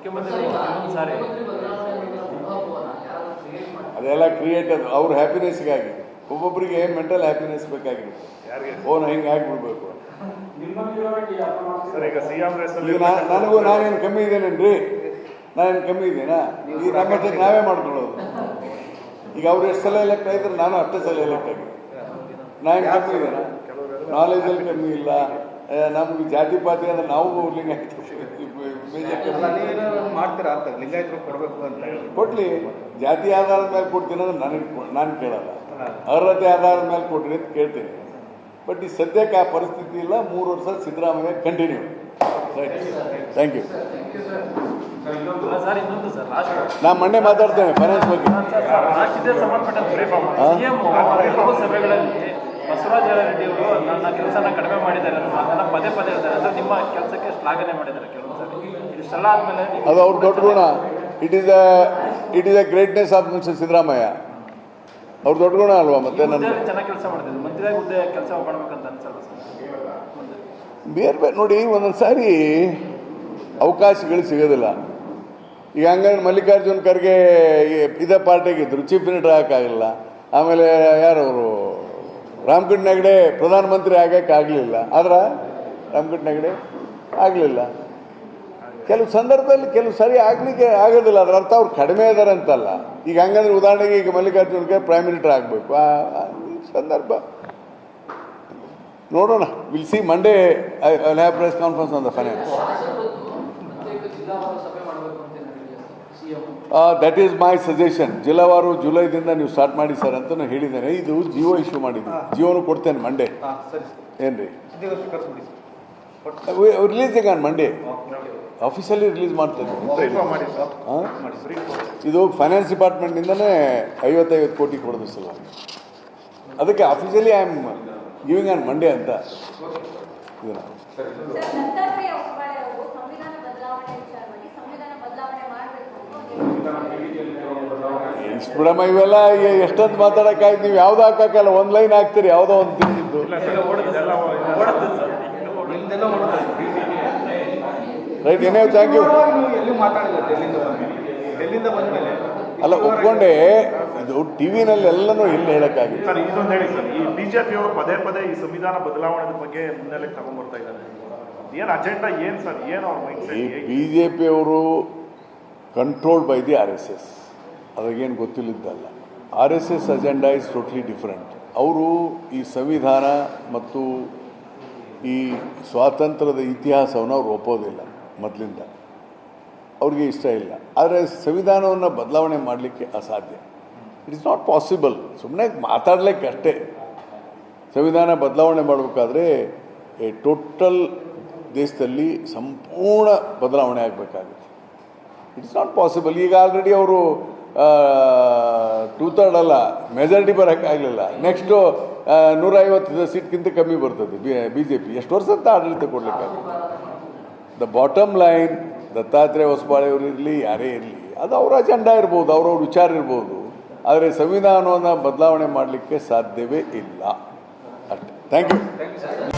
ಮುಖ್ಯಮಂತ್ರಿ ಇನ್ನೊಂದು ಸಾರಿ. ಅದೆಲ್ಲ ಕ್ರಿಯೇಟ್ ಅದು ಅವ್ರ ಹ್ಯಾಪಿನೆಸ್ಗಾಗಿ ಒಬ್ಬೊಬ್ಬರಿಗೆ ಮೆಂಟಲ್ ಹ್ಯಾಪಿನೆಸ್ ಬೇಕಾಗಿರುತ್ತೆ. ಯಾರಿಗೆ? ಓನ್ ಹಿಂಗೆ ಆಗ್ಬಿಡ್ಬೇಕು ಈಗ ನನಗೂ ನಾನೇನು ಕಮ್ಮಿ ಇದ್ದೇನೇನ್ರಿ? ನಾನೇನು ಕಮ್ಮಿ ಇದ್ದೀನಾ? ಈಗ ನಮ್ಮ ಜೊತೆ ನಾವೇ ಮಾಡ್ಕೊಳ್ಳೋದು. ಈಗ ಅವ್ರು ಎಷ್ಟು ಸಲ ಎಲೆಕ್ಟ್ ಆಗಿದ್ರೆ ನಾನು ಅಷ್ಟೇ ಸಲ ಎಲೆಕ್ಟ್ ಆಗಿ. ನಾನು ಕಮ್ಮಿ ಇದ್ದೇನೆ? ನಾಲೆಜಲ್ಲಿ ಕಮ್ಮಿ ಇಲ್ಲ. ನಮ್ಗೆ ಜಾತಿ ಪಾತಿ ಅಂದ್ರೆ ನಾವು ಲಿಂಗ ಮಾಡ್ತೀರಾ ಅಂತ ಲಿಂಗಾಯತರು ಕೊಡಬೇಕು ಅಂತ ಹೇಳಿ. ಕೊಡ್ಲಿ. ಜಾತಿ ಆಧಾರದ ಮೇಲೆ ಕೊಡ್ತೀನಿ ಅಂದ್ರೆ ನನಗೆ ನಾನು ಕೇಳಲ್ಲ. ಅರ್ಹತೆ ಆಧಾರದ ಮೇಲೆ ಕೊಡ್ರಿ ಅಂತ ಕೇಳ್ತೀನಿ. ಬಟ್ ಈ ಸದ್ಯಕ್ಕೆ ಆ ಪರಿಸ್ಥಿತಿ ಇಲ್ಲ. ಮೂರು ವರ್ಷ Siddaramaiah continue right thank you ನಾ ಮೊನ್ನೆ ಮಾತಾಡ್ತೇನೆ ಫೈನಾನ್ಸ್ ಬಗ್ಗೆ. ಬಸವರಾಜ ರೆಡ್ಡಿ ಅವರು ನನ್ನ ಕೆಲಸನ ಕಡಿಮೆ ಮಾಡಿದ್ದಾರೆ ಅನ್ನೋ ಮಾತನ್ನ ಪದೇ ಪದೇ ಹೇಳ್ತಾರೆ. ಅಂದ್ರೆ ನಿಮ್ಮ ಕೆಲಸಕ್ಕೆ ಶ್ಲಾಘನೆ ಮಾಡಿದ್ದಾರೆ ಕೆಲವೊಂದು ಸರಿ. ಇಷ್ಟೆಲ್ಲ ಆದ್ಮೇಲೆ ಅದು ಅವ್ರ ದೊಡ್ಡ ಗುಣ. It is it is a greatness of mister Siddaramaiah ಅವ್ರ ದೊಡ್ಡ ಗುಣ ಅಲ್ವಾ ಮತ್ತೆ ನನ್ನ ಚೆನ್ನಾಗಿ ಕೆಲಸ ಮಾಡ್ತಿದ್ರು. ಮಂತ್ರಿಯಾಗಿ ಹುದ್ದೆ ಕೆಲಸ ಮಾಡ್ಬೇಕಂತ ಅನ್ಸಲ್ಲ ಬೇರೆ ಬೇರೆ ನೋಡಿ ಒಂದೊಂದು ಸಾರಿ ಅವಕಾಶಗಳು ಸಿಗೋದಿಲ್ಲ. ಈಗ ಹಂಗಂದ್ರೆ ಮಲ್ಲಿಕಾರ್ಜುನ್ ಖರ್ಗೆ ಇದೇ ಪಾರ್ಟಿಗೆ ಇದ್ರು. ಚೀಫ್ ಮಿನಿಸ್ಟರ್ ಹಾಕಾಗಿಲ್ಲ ಆಮೇಲೆ ಯಾರವರು? ರಾಮಕೃಷ್ಣ ಹೆಗಡೆ ಪ್ರಧಾನಮಂತ್ರಿ ಆಗಕ್ಕೆ ಆಗಲಿಲ್ಲ. ಆದ್ರೆ ರಾಮಕೃಷ್ಣ ಹೆಗಡೆ ಆಗಲಿಲ್ಲ. ಕೆಲವು ಸಂದರ್ಭದಲ್ಲಿ ಕೆಲವು ಸರಿ ಆಗ್ಲಿಕ್ಕೆ ಆಗೋದಿಲ್ಲ. ಅದರ ಅರ್ಥ ಅವ್ರು ಕಡಿಮೆ ಇದ್ದಾರೆ ಅಂತಲ್ಲ. ಈಗ ಹಂಗಂದ್ರೆ ಉದಾಹರಣೆಗೆ ಈಗ ಮಲ್ಲಿಕಾರ್ಜುನ್ ಖರ್ಗೆ ಪ್ರೈಮ್ ಮಿನಿಸ್ಟರ್ ಆಗಬೇಕು. ಆ ಸಂದರ್ಭ ನೋಡೋಣ. Will see Monday I press conference on finance that is my suggestion ಜಿಲ್ಲಾವಾರು ಜುಲೈದಿಂದ ನೀವು ಸ್ಟಾರ್ಟ್ ಮಾಡಿ ಸರ್ ಅಂತ ನಾನು ಹೇಳಿದ್ದೇನೆ. ಇದು ಜಿಯೋ ಇಶ್ಯೂ ಮಾಡಿದ್ದೆ. ಜಿಯೋನು ಕೊಡ್ತೇನೆ ಮಂಡೇ ಏನು ರೀ ರಿಲೀಸಿಂಗ್ ಆನ್ ಮಂಡೇ ಆಫೀಸಲ್ಲಿ ರಿಲೀಸ್ ಮಾಡ್ತೇನೆ ಇದು ಫೈನಾನ್ಸ್ ಡಿಪಾರ್ಟ್ಮೆಂಟಿಂದನೇ ಐವತ್ತೈವತ್ತು ಕೋಟಿ ಕೊಡೋದು ಸಲ ಅದಕ್ಕೆ ಆಫೀಸಲ್ಲಿ I am giving on Monday ಅಂತ. ಇದನ್ನ ಸರ್ ದತ್ತಾತ್ರೇಯ ಹೊಸಬಾಳೆ ಅವರು ಸಂವಿಧಾನ ಬದಲಾವಣೆ ವಿಚಾರವಾಗಿ ಸಂವಿಧಾನ ಬದಲಾವಣೆ ಮಾಡಬೇಕು ಅಂತ ಇಷ್ಟು ಬಿಡಮ್ಮ ಇವೆಲ್ಲ ಎಷ್ಟೊಂದು ಮಾತಾಡೋಕ್ಕಾಯ್ತು ನೀವು ಯಾವ್ದು ಹಾಕಲ್ಲ ಒಂದು ಲೈನ್ ಹಾಕ್ತೀರಿ ಯಾವುದೋ ಒಂದು ತಿಳಿದಿದ್ದು ಇಲ್ಲ ರೈಟ್ ಏನೇ ಥ್ಯಾಂಕ್ ಯು ಅಲ್ಲ ಒಪ್ಕೊಂಡೆ ಇದು ಟಿ ವಿನಲ್ಲಿ ಎಲ್ಲನೂ ಎಲ್ಲಿ ಹೇಳಕ್ಕಾಗಿತ್ತು? ಸರ್ ಇದೊಂದು ಹೇಳಿ ಸರ್ ಈ ಬಿಜೆಪಿ ಅವರು ಪದೇ ಪದೇ ಈ ಸಂವಿಧಾನ ಬದಲಾವಣೆ ಬಗ್ಗೆ ಮುನ್ನೆಲೆಗೆ ತಗೊಂಡ್ಬರ್ತಾ ಇದ್ದಾರೆ. ಏನು ಅಜೆಂಡಾ ಏನು ಸರ್? ಏನು ಅವ್ರ ಮೈಂಡ್ ಈ ಸೆಟ್ ಬಿ ಜೆ ಪಿಯವರು controlled by the R S S ಅದಾಗೇನು ಗೊತ್ತಿಲ್ಲದ್ದಲ್ಲ. R S S agenda is totally different ಅವರು ಈ ಸಂವಿಧಾನ ಮತ್ತು ಈ ಸ್ವಾತಂತ್ರ್ಯದ ಇತಿಹಾಸವನ್ನು ಅವ್ರು ಒಪ್ಪೋದಿಲ್ಲ ಮೊದಲಿಂದ. ಅವ್ರಿಗೆ ಇಷ್ಟ ಇಲ್ಲ. ಆದರೆ ಸಂವಿಧಾನವನ್ನು ಬದಲಾವಣೆ ಮಾಡಲಿಕ್ಕೆ ಅಸಾಧ್ಯ. ಇಟ್ ಇಸ್ ನಾಟ್ ಪಾಸಿಬಲ್ ಸುಮ್ಮನೆ ಮಾತಾಡಲಿಕ್ಕೆ ಅಷ್ಟೇ. ಸಂವಿಧಾನ ಬದಲಾವಣೆ ಮಾಡಬೇಕಾದ್ರೆ ಟೋಟಲ್ ದೇಶದಲ್ಲಿ ಸಂಪೂರ್ಣ ಬದಲಾವಣೆ ಆಗಬೇಕಾಗುತ್ತೆ. ಇಟ್ಸ್ ನಾಟ್ ಪಾಸಿಬಲ್ ಈಗ ಆಲ್ರೆಡಿ ಅವರು ಟೂ ತರ್ಡ್ ಅಲ್ಲ ಮೆಜಾರಿಟಿ ಬರೋಕ್ಕಾಗಲಿಲ್ಲ ನೆಕ್ಸ್ಟು ನೂರೈವತ್ತು ಸೀಟ್ಗಿಂತ ಕಮ್ಮಿ ಬರ್ತದೆ ಬಿ ಜೆ ಪಿ ಎಷ್ಟು ವರ್ಷ ಅಂತ ಆಡಳಿತ ಕೊಡಲಿಕ್ಕಾಗುತ್ತೆ ದ ಬಾಟಮ್ ಲೈನ್ ದತ್ತಾತ್ರೇಯ ಹೊಸಬಾಳೆಯವರು ಇರಲಿ, ಯಾರೇ ಇರಲಿ, ಅದು ಅವರ ಅಜೆಂಡಾ ಇರ್ಬೋದು ಅವ್ರವ್ರ ವಿಚಾರ ಇರ್ಬೋದು. ಆದರೆ ಸಂವಿಧಾನವನ್ನು ಬದಲಾವಣೆ ಮಾಡಲಿಕ್ಕೆ ಸಾಧ್ಯವೇ ಇಲ್ಲ. ಅಷ್ಟೆ. Thank you